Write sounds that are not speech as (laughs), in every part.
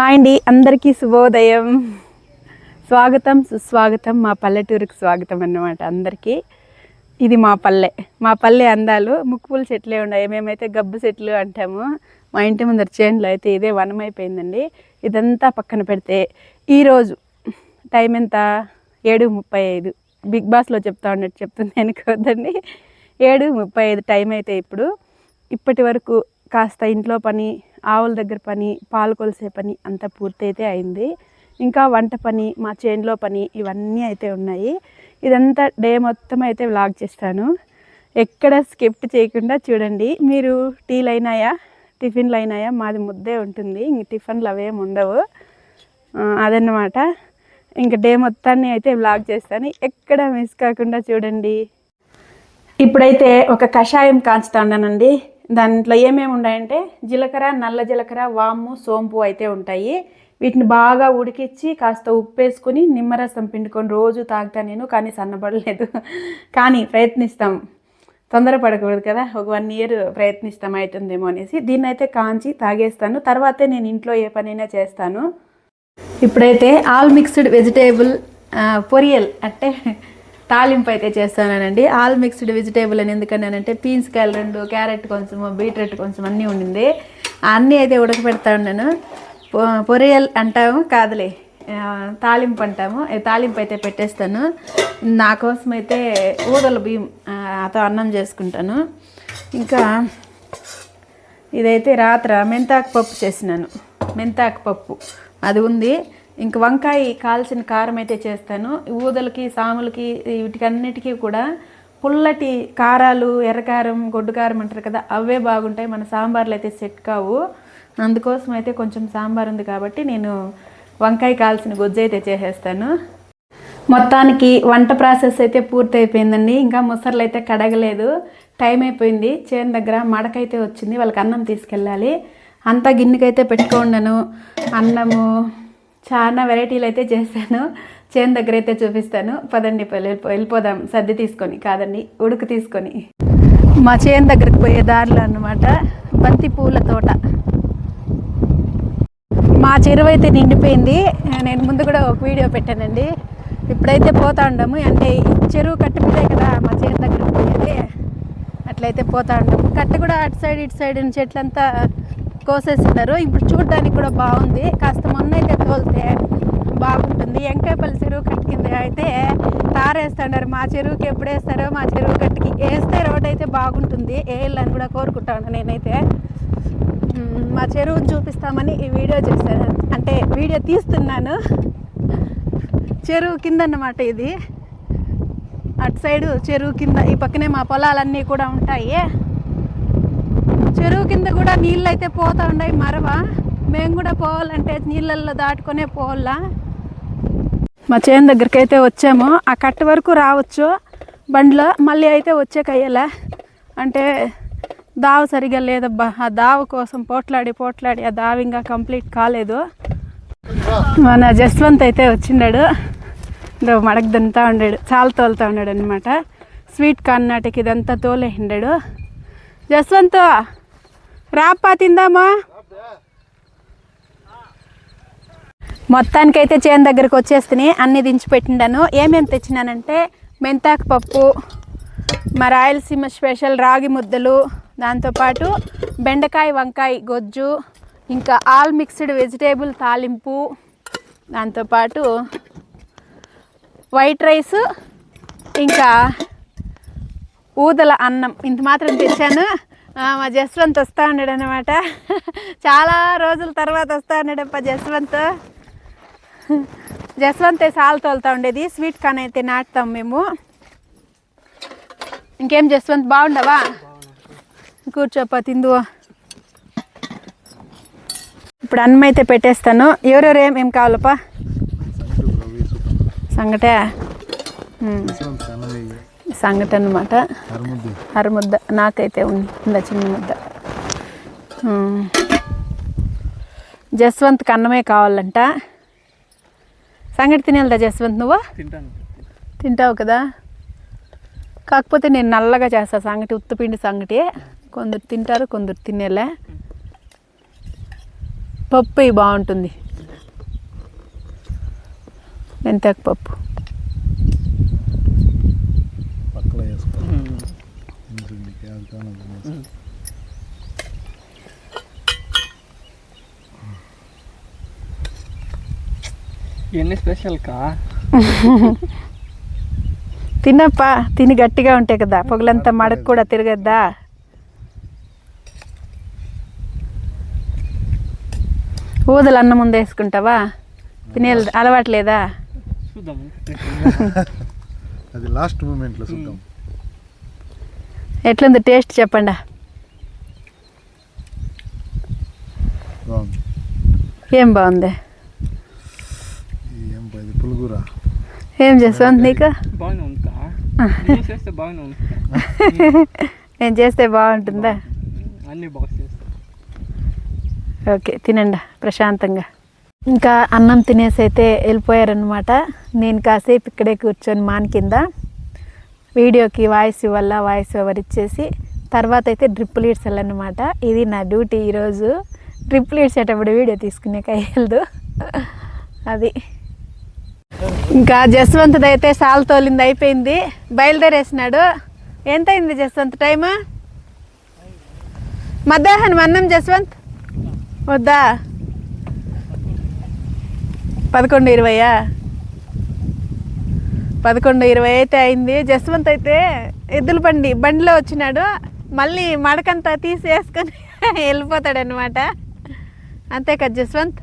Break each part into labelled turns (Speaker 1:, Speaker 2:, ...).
Speaker 1: Hi అండి అందరికీ శుభోదయం. స్వాగతం సుస్వాగతం మా పల్లెటూరుకు స్వాగతం అన్నమాట అందరికీ. ఇది మా పల్లె మా పల్లె అందాలు ముక్కుపూల చెట్లే ఉన్నాయి మేమైతే గబ్బు చెట్లు అంటాము. మా ఇంటి ముందర చేనులో అయితే ఇదే వనం అయిపోయిందండి ఇదంతా పక్కన పెడితే ఈరోజు టైం ఎంత? ఏడు ముప్పై ఐదు. బిగ్ బాస్లో చెప్తా ఉన్నట్టు చెప్తుంది అనుకోదండి ఏడు ముప్పై ఐదు టైం అయితే ఇప్పుడు. ఇప్పటి వరకు కాస్త ఇంట్లో పని ఆవుల దగ్గర పని పాలు కొలిసే పని అంతా పూర్తయితే అయింది. ఇంకా వంట పని మా చేనులో పని ఇవన్నీ అయితే ఉన్నాయి. ఇదంతా డే మొత్తం అయితే వ్లాగ్ చేస్తాను. ఎక్కడ స్కిప్ చేయకుండా చూడండి. మీరు టీలు అయినాయా టిఫిన్లు అయినాయా మాది ముద్దే ఉంటుంది. ఇంక టిఫిన్లు అవేం ఉండవు. అదన్నమాట. ఇంక డే మొత్తాన్ని అయితే వ్లాగ్ చేస్తాను. ఎక్కడ మిస్ కాకుండా చూడండి. ఇప్పుడైతే ఒక కషాయం కాంచుతా ఉన్నానండి దాంట్లో ఏమేమి ఉన్నాయంటే జీలకర్ర నల్ల జీలకర్ర వాము సోంపు అయితే ఉంటాయి. వీటిని బాగా ఉడికిచ్చి కాస్త ఉప్పు వేసుకుని నిమ్మరసం పిండుకొని రోజు తాగుతా నేను కానీ సన్నపడలేదు కానీ ప్రయత్నిస్తాం. తొందరపడకూడదు కదా ఒక వన్ ఇయర్ ప్రయత్నిస్తాం అవుతుందేమో అనేసి. దీన్ని అయితే కాంచి తాగేస్తాను. తర్వాతే నేను ఇంట్లో ఏ పనైనా చేస్తాను. ఇప్పుడైతే ఆల్ మిక్స్డ్ వెజిటేబుల్ పొరియల్ అంటే తాలింపు అయితే చేస్తానండి ఆల్ మిక్స్డ్ వెజిటేబుల్ అని ఎందుకన్నానంటే పీన్స్ కాయలు రెండు క్యారెట్ కొంచెం బీట్రూట్ కొంచెం అన్నీ ఉండింది. అన్నీ అయితే ఉడకబెడతా ఉన్నాను. పొ- పొరియల్ అంటాము కాదులే తాలింపు అంటాము. తాలింపు అయితే పెట్టేస్తాను. నా కోసం అయితే ఊదల బియ్యం అతో అన్నం చేసుకుంటాను. ఇంకా ఇదైతే రాత్ర మెంతాకు పప్పు చేసినాను. మెంతాకు పప్పు. అది ఉంది. ఇంక వంకాయ కాల్చిన కారం అయితే చేస్తాను ఊదలకి సాములకి వీటికన్నిటికీ కూడా పుల్లటి కారాలు ఎర్రకారం గొడ్డు కారం అంటారు కదా అవే బాగుంటాయి. మన సాంబార్లు అయితే సెట్ కావు. అందుకోసం అయితే కొంచెం సాంబార్ ఉంది కాబట్టి నేను వంకాయ కాల్చిన గొజ్జు అయితే చేసేస్తాను. మొత్తానికి వంట ప్రాసెస్ అయితే పూర్తయిపోయిందండి. ఇంకా ముసర్లు అయితే కడగలేదు. టైం అయిపోయింది. చేను దగ్గర మడకైతే వచ్చింది. వాళ్ళకి అన్నం తీసుకెళ్ళాలి. అంతా గిన్నెకైతే పెట్టుకోండను అన్నము చాలా వెరైటీలు అయితే చేశాను. చేను దగ్గర అయితే చూపిస్తాను. పదండి వెళ్ళిపోదాం. సర్ది తీసుకొని కాదండి ఉడుకు తీసుకొని. మా చేను దగ్గరికి పోయే దారిలో అన్నమాట బంతి పూల తోట. మా చెరువు అయితే నిండిపోయింది. నేను ముందు కూడా ఒక వీడియో పెట్టానండి. ఇప్పుడైతే పోతా ఉండము. అంటే చెరువు కట్ట మీదే కదా మా చేను దగ్గర పోయేది. అట్లయితే పోతా ఉండము. కట్ట కూడా అటు సైడ్ ఇటు సైడ్ చెట్లంతా కోసేసినారు ఇప్పుడు చూడడానికి కూడా బాగుంది. కాస్త మొన్న అయితే తోలితే బాగుంటుంది. ఎంకాయపల్లి చెరువు కట్టు కింద అయితే తారేస్తున్నారు. మా చెరువుకి ఎప్పుడు వేస్తారో మా చెరువు కట్టుకి వేస్తే రోడ్ అయితే బాగుంటుంది. వేయాలని కూడా కోరుకుంటాను నేనైతే. మా చెరువుని చూపిస్తామని ఈ వీడియో చేశాను. అంటే వీడియో తీస్తున్నాను. చెరువు కింద అన్నమాట ఇది. అటు సైడు చెరువు కింద ఈ పక్కనే మా పొలాలన్నీ కూడా ఉంటాయి. చెరువు కింద కూడా నీళ్ళు అయితే పోతూ ఉన్నాయి మరవ? మేము కూడా పోవాలంటే నీళ్ళల్లో దాటుకొనే పోవాలా? మా చేను దగ్గరికి అయితే వచ్చాము. ఆ కట్ట వరకు రావచ్చు. బండిలో మళ్ళీ అయితే వచ్చే కయ్యలే అంటే దావ సరిగా లేదబ్బా. ఆ దావ కోసం పోట్లాడి పోట్లాడి ఆ దావ ఇంకా కంప్లీట్ కాలేదు. మన జస్వంత్ అయితే వచ్చిండాడు. ఇదో మడక దంతా ఉండాడు. చాలా తోలుతా ఉన్నాడు అనమాట స్వీట్ కార్న్ నాటికి ఇదంతా తోలేసిండాడు. జస్వంత్! రాపా తిందామా? మొత్తానికైతే చేను దగ్గరకు వచ్చేస్తుని అన్ని దించి పెట్టిండాను ఏమేమి తెచ్చినానంటే మెంతాకు పప్పు మా రాయలసీమ స్పెషల్ రాగి ముద్దలు దాంతోపాటు బెండకాయ వంకాయ గొజ్జు ఇంకా ఆల్ మిక్స్డ్ వెజిటేబుల్ తాలింపు దాంతోపాటు వైట్ రైస్ ఇంకా ఊదల అన్నం. ఇంత మాత్రం తెచ్చాను. మా జస్వంత్ వస్తా ఉన్నాడు అనమాట చాలా రోజుల తర్వాత వస్తా ఉన్నాడప్ప జస్వంత్. జస్వంత్ సాల్ తోలుతా ఉండేది స్వీట్ కార్న్ అయితే నాటుతాం మేము. ఇంకేం జస్వంత్ బాగుండవా? కూర్చోప్ప తిందు ఇప్పుడు అన్నం అయితే పెట్టేస్తాను. ఎవరెవరు ఏం ఏం కావాలప్పా? సంగటే. సంగటి అనమాట అరముద్ద నాకైతే ఉంది. చిన్న ముద్ద. ఉమ్. జస్వంత్కి అన్నమే కావాలంట. సంగటి తినేదా జస్వంత్ నువ్వు? తింటావు కదా? కాకపోతే నేను నల్లగా చేస్తా సంగటి ఉత్తుపిండి సంగటి. కొందరు తింటారు కొందరు తినేలే. పప్పు బాగుంటుంది. మెంతాకు పప్పు.
Speaker 2: ఇవన్నీ స్పెషల్ కా
Speaker 1: తినప్పా తిని గట్టిగా ఉంటాయి కదా పొగలంతా మడకు కూడా తిరగద్దా? ఊదలు అన్నం ముందు వేసుకుంటావా? తినే అలవాట్లేదా
Speaker 3: అది లాస్ట్ మూమెంట్లో చూద్దాం.
Speaker 1: ఎట్లుంది టేస్ట్ చెప్పండి? ఏం బాగుంది?
Speaker 3: ఏం పది పులుగుర?
Speaker 1: ఏం చేస్తావు నీకు? నేను చేస్తే బాగుంటుందా?
Speaker 2: అన్నీ బాగా చేస్తా.
Speaker 1: ఓకే తినండి ప్రశాంతంగా. ఇంకా అన్నం తినేసి అయితే వెళ్ళిపోయారనమాట నేను కాసేపు ఇక్కడే కూర్చొని మాన్ కింద వీడియోకి వాయిస్ ఇవ్వాల? వాయిస్ ఓవర్ ఇచ్చేసి? తర్వాత అయితే డ్రిప్పులు ఇడ్చాలన్నమాట ఇది నా డ్యూటీ ఈరోజు. డ్రిప్పులు ఇడ్చేటప్పుడు వీడియో తీసుకునే కయ్యలదు. అది. ఇంకా జస్వంత్ అయితే సాల్ తోలింది అయిపోయింది. బయలుదేరేసినాడు. ఎంత అయింది జస్వంత్ టైము? మధ్యాహ్నం అన్నం జస్వంత్? వద్దా? పదకొండు ఇరవయా? పదకొండు ఇరవై అయితే అయింది. జస్వంత్ అయితే ఎద్దుల బండి బండిలో వచ్చినాడు. మళ్ళీ మడకంతా తీసేసుకొని (laughs) వెళ్ళిపోతాడనమాట అంతే కదా జస్వంత్?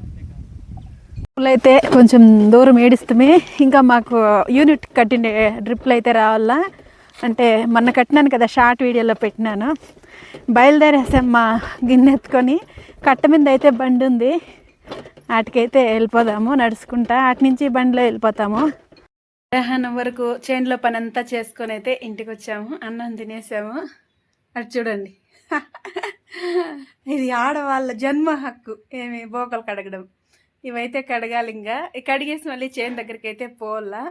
Speaker 1: అయితే కొంచెం దూరం ఏడిస్తామే. ఇంకా మాకు యూనిట్ కట్టిన డ్రిప్లు అయితే రావాలా? అంటే మొన్న కట్టినాను కదా షార్ట్ వీడియోలో పెట్టినాను. బయలుదేరేసాం మా గిన్నె ఎత్తుకొని. కట్ట మీద అయితే బండి ఉంది. వాటికైతే వెళ్ళిపోదాము నడుచుకుంటా. అటు నుంచి బండిలో వెళ్ళిపోతాము. మధ్యాహ్నం వరకు చేనులో పని అంతా చేసుకొని అయితే ఇంటికి వచ్చాము అన్నం తినేసాము. అది చూడండి. ఇది ఆడవాళ్ళ జన్మ హక్కు. ఏమి? బోకలు కడగడం. ఇవైతే కడగాలి ఇంకా. కడిగేసి మళ్ళీ చేను దగ్గరికి అయితే పోల్లా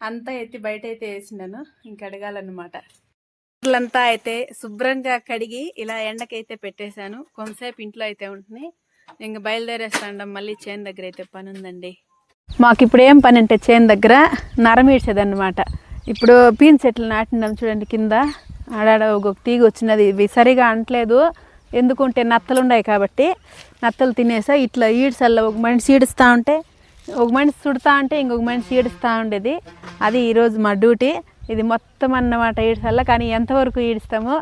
Speaker 1: అంతా ఎత్తి బయట అయితే వేసినాను. ఇంక కడగాలన్నమాట. అంతా అయితే శుభ్రంగా కడిగి ఇలా ఎండకైతే పెట్టేశాను. కొంతసేపు ఇంట్లో అయితే ఉంటుంది ఇంక బయలుదేరేస్తాండం. మళ్ళీ చేను దగ్గర అయితే పని ఉందండి మాకు ఇప్పుడు ఏం పని అంటే చేను దగ్గర నరమీడ్చేదన్నమాట. ఇప్పుడు పీన్ చెట్లు నాటినాం చూడండి కింద. ఆడాడ ఒక తీగ వచ్చినది ఇవి సరిగా అంటలేదు. ఎందుకుంటే నత్తలు ఉన్నాయి కాబట్టి నత్తలు తినేసా. ఇట్లా ఈడ్సల్లా ఒక మనిషి ఈడుస్తూ ఉంటే ఒక మనిషి చుడతా ఉంటే ఇంకొక మనిషి ఈడుస్తూ ఉండేది. అది ఈరోజు మా డ్యూటీ. ఇది మొత్తం అన్నమాట ఈడ్సల్లా. కానీ ఎంతవరకు ఈడుస్తామో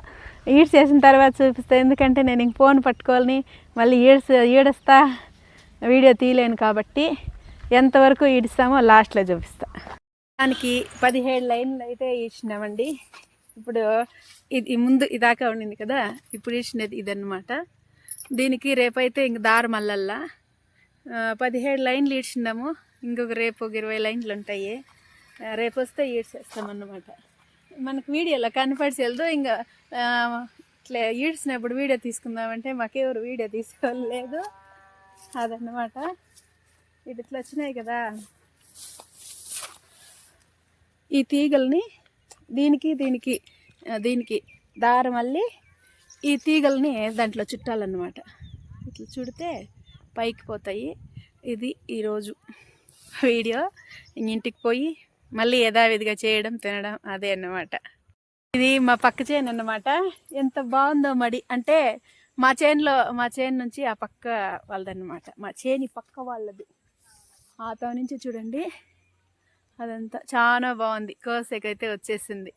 Speaker 1: ఈడ్చేసిన తర్వాత చూపిస్తా. ఎందుకంటే నేను ఇంక ఫోన్ పట్టుకోవాలని మళ్ళీ ఈడ్స్ ఈడుస్తా. వీడియో తీయలేను కాబట్టి ఎంతవరకు ఈడుస్తామో లాస్ట్లో చూపిస్తా. దానికి పదిహేడు లైన్లు అయితే ఇచ్చినామండి. ఇప్పుడు ఇది ముందు ఇదాకా ఉండింది కదా ఇప్పుడు ఇచ్చినది ఇదన్నమాట. దీనికి రేపైతే ఇంక దారు మల్లల్లా పదిహేడు లైన్లు ఈడ్చినాము ఇంకొక రేపు ఒక ఇరవై లైన్లు ఉంటాయి. రేపు వస్తే ఈడ్చేస్తామన్నమాట. మనకు వీడియోలో కనపడిచేయదు ఇంకా ఇట్లా ఈడ్చినప్పుడు వీడియో తీసుకుందామంటే మాకెవరు వీడియో తీసుకోలేదు. అదన్నమాట. ఇది ఇట్లా వచ్చినాయి కదా. ఈ తీగల్ని దీనికి దీనికి దీనికి దారం మళ్ళీ ఈ తీగల్ని దాంట్లో చుట్టాలన్నమాట. ఇట్లా చుడితే పైకి పోతాయి. ఇది ఈరోజు వీడియో. ఇంటికి పోయి మళ్ళీ యథావిధిగా చేయడం తినడం అదే అన్నమాట. ఇది మా పక్క చేను అన్నమాట. ఎంత బాగుందో మడి. అంటే మా చేనులో మా చేను నుంచి ఆ పక్క వాళ్ళదన్నమాట. మా చేని పక్క వాళ్ళది. ఆ నుంచి చూడండి. అదంతా చాలా బాగుంది. కోసేకైతే వచ్చేసింది.